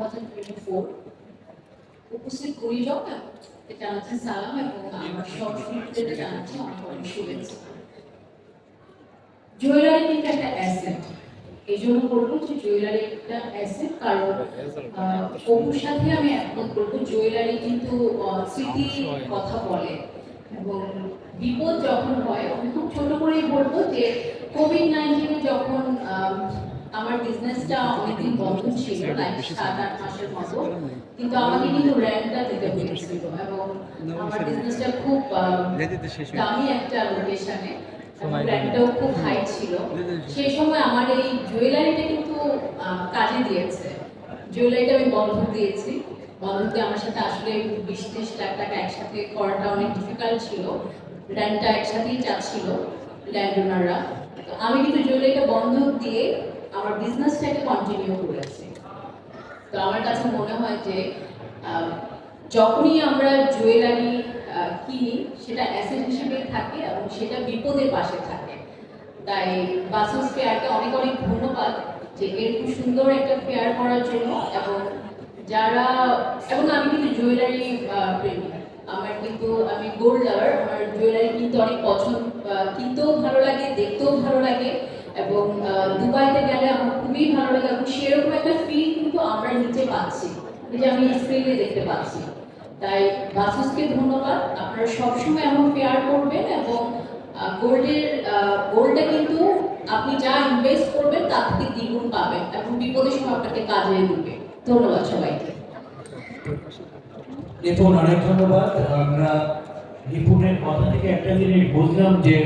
Thousand twenty four উপস্থিত জানাচ্ছি সালাম এবং আমার সহযোগীদের জানাচ্ছি অনেক অনেক শুভেচ্ছা জুয়েলারি কিন্তু বলব সাথে আমি একমত করব জুয়েলারি কিন্তু আহ, স্মৃতির কথা বলে। এবং বিপদ যখন হয় আমি খুব ছোট করেই বলব যে কোভিড নাইন্টিনে যখন আম, আমার বিজনেসটা অনেকদিন বন্ধ ছিল লাইক সাত আট মাসের মতো। কিন্তু আমাকে কিন্তু র্যান্টটা দিতে হয়েছিল এবং আমার বিজনেসটা খুব দামি একটা লোকেশনে র্যান্টটাও খুব হাই ছিল। সেই সময় আমার এই জুয়েলারিটা কিন্তু কাজে দিয়েছে। জুয়েলারিটা আমি বন্ধক দিয়েছি। বন্ধক দিয়ে আমার সাথে আসলে বিশ ত্রিশ লাখ টাকা একসাথে করাটা অনেক ডিফিকাল্ট ছিল। ল্যান্ডটা একসাথেই চাচ্ছিল ল্যান্ড ওনাররা আমি কিন্তু জুয়েলারিটা বন্ধক দিয়ে আমার বিজনেসটাকে কন্টিনিউ করেছে। তো আমার কাছে মনে হয় যে যখনই আমরা জুয়েলারি কিনি, সেটা অ্যাসেট হিসেবে থাকে এবং সেটা বিপদের পাশে থাকে। তাই বাসুস ফেয়ারকে অনেক অনেক ধন্যবাদ যে এরকম সুন্দর একটা ফেয়ার করার জন্য এবং যারা, এবং আমি কিন্তু জুয়েলারি প্রেমী। আমার কিন্তু, আমি গোল্ড লাভার আমার জুয়েলারি কিন্তু অনেক পছন্দ কিনতেও ভালো লাগে, দেখতেও ভালো লাগে এবং আমার খুবই ভালো লাগে এবং সেরকম একটা ফিল কিন্তু আমরা নিচে পাচ্ছি যে আমি স্ক্রিনে দেখতে পাচ্ছি। তাই বাসুসকে ধন্যবাদ। আপনারা সবসময় এমন ফেয়ার করবেন এবং গোল্ডের গোল্ডটা কিন্তু আপনি যা ইনভেস্ট করবেন তার থেকে দ্বিগুণ পাবেন এবং বিপদের সময় আপনাকে কাজে দিবে। ধন্যবাদ সবাইকে। দেখুন অনেক ধন্যবাদ। আমরা রিপোর্টের কথা থেকে একটা জিনিস বুঝলাম যে